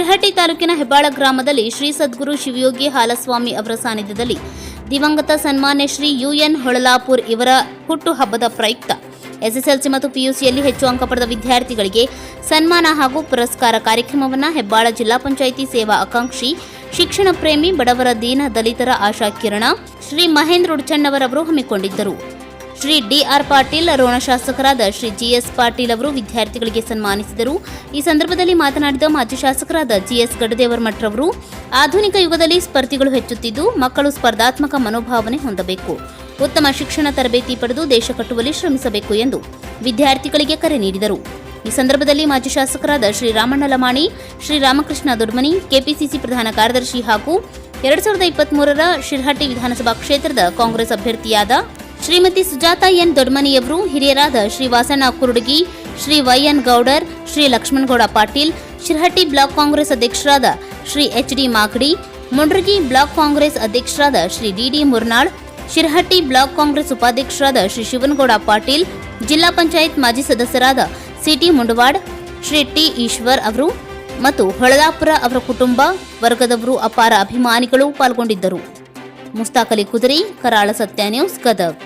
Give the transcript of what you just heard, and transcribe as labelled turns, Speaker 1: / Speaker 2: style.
Speaker 1: ಶಿರಹಟ್ಟಿ ತಾಲೂಕಿನ ಹೆಬ್ಬಾಳ ಗ್ರಾಮದಲ್ಲಿ ಶ್ರೀ ಸದ್ಗುರು ಶಿವಯೋಗಿ ಹಾಲಸ್ವಾಮಿ ಅವರ ಸಾನ್ನಿಧ್ಯದಲ್ಲಿ ದಿವಂಗತ ಸನ್ಮಾನ್ಯ ಶ್ರೀ ಯುಎನ್ ಹೊಳಲಾಪುರ್ ಇವರ ಹುಟ್ಟುಹಬ್ಬದ ಪ್ರಯುಕ್ತ. ಎಸ್ಎಸ್ಎಲ್ಸಿ ಮತ್ತು ಪಿಯುಸಿಯಲ್ಲಿ ಹೆಚ್ಚು ಅಂಕ ಪಡೆದ ವಿದ್ಯಾರ್ಥಿಗಳಿಗೆ ಸನ್ಮಾನ ಹಾಗೂ ಪುರಸ್ಕಾರ ಕಾರ್ಯಕ್ರಮವನ್ನು ಹೆಬ್ಬಾಳ ಜಿಲ್ಲಾ ಪಂಚಾಯಿತಿ ಸೇವಾ ಆಕಾಂಕ್ಷಿ, ಶಿಕ್ಷಣ ಪ್ರೇಮಿ ಬಡವರ ದೀನ ದಲಿತರ ಆಶಾ ಕಿರಣ, ಶ್ರೀ ಮಹೇಂದ್ರ ಉಡ್ಚಣ್ಣವರವರು ಹಮ್ಮಿಕೊಂಡಿದ್ದರು. ಶ್ರೀ ಡಿಆರ್ ಪಾಟೀಲ್ ರೋಣ ಶಾಸಕರಾದ ಶ್ರೀ ಜಿಎಸ್ ಪಾಟೀಲ್ ಅವರು ವಿದ್ಯಾರ್ಥಿಗಳಿಗೆ ಸನ್ಮಾನಿಸಿದರು. ಈ ಸಂದರ್ಭದಲ್ಲಿ ಮಾತನಾಡಿದ ಮಾಜಿ ಶಾಸಕರಾದ ಜಿಎಸ್ ಗಡದೇವರ ಮಠರವರು ಆಧುನಿಕ ಯುಗದಲ್ಲಿ ಸ್ಪರ್ಧಿಗಳು ಹೆಚ್ಚುತ್ತಿದ್ದು, ಮಕ್ಕಳು ಸ್ಪರ್ಧಾತ್ಮಕ ಮನೋಭಾವನೆ ಹೊಂದಬೇಕು. ಉತ್ತಮ ಶಿಕ್ಷಣ ತರಬೇತಿ ಪಡೆದು ದೇಶ ಕಟ್ಟುವಲ್ಲಿ ಶ್ರಮಿಸಬೇಕು ಎಂದು ವಿದ್ಯಾರ್ಥಿಗಳಿಗೆ ಕರೆ ನೀಡಿದರು. ಈ ಸಂದರ್ಭದಲ್ಲಿ ಮಾಜಿ ಶಾಸಕರಾದ ಶ್ರೀ ರಾಮಣ್ಣ ಲಮಾಣಿ, ಶ್ರೀ ರಾಮಕೃಷ್ಣ ದೊಡ್ಮನಿ, ಕೆಪಿಸಿಸಿ ಪ್ರಧಾನ ಕಾರ್ಯದರ್ಶಿ ಹಾಗೂ ಎರಡ್ ಸಾವಿರದ ಇಪ್ಪತ್ಮೂರರ ಶಿರ್ಹಟ್ಟಿ ವಿಧಾನಸಭಾ ಕ್ಷೇತ್ರದ ಕಾಂಗ್ರೆಸ್ ಅಭ್ಯರ್ಥಿಯಾದ ಶ್ರೀಮತಿ ಸುಜಾತಾ ಎನ್ ದೊಡ್ಮನಿಯವರು, ಹಿರಿಯರಾದ Shri Vasanna Kurudagi, Shri Y N Goudar, Shri Lakshmangouda Patil, Shirahatti block Congress ಅಧ್ಯಕ್ಷರಾದ Shri H D Magadi, Mundaragi block Congress ಅಧ್ಯಕ್ಷರಾದ Shri D D Murnal, Shirahatti block Congress ಉಪಾಧ್ಯಕ್ಷರಾದ ಶ್ರೀ ಶಿವನಗೌಡ ಪಾಟೀಲ್, ಜಿಲ್ಲಾ ಪಂಚಾಯತ್ ಮಾಜಿ ಸದಸ್ಯರಾದ C T Mundawad, Shri T Eshwar ಅವರು ಮತ್ತು ಹೊಳದಾಪುರ ಅವರ ಕುಟುಂಬ, ವರ್ಗದವರು ಅಪಾರ ಅಭಿಮಾನಿಗಳು ಪಾಲ್ಗೊಂಡಿದ್ದರು. मुस्ताक अली कुदरी कराळ सत्या न्यूज कदक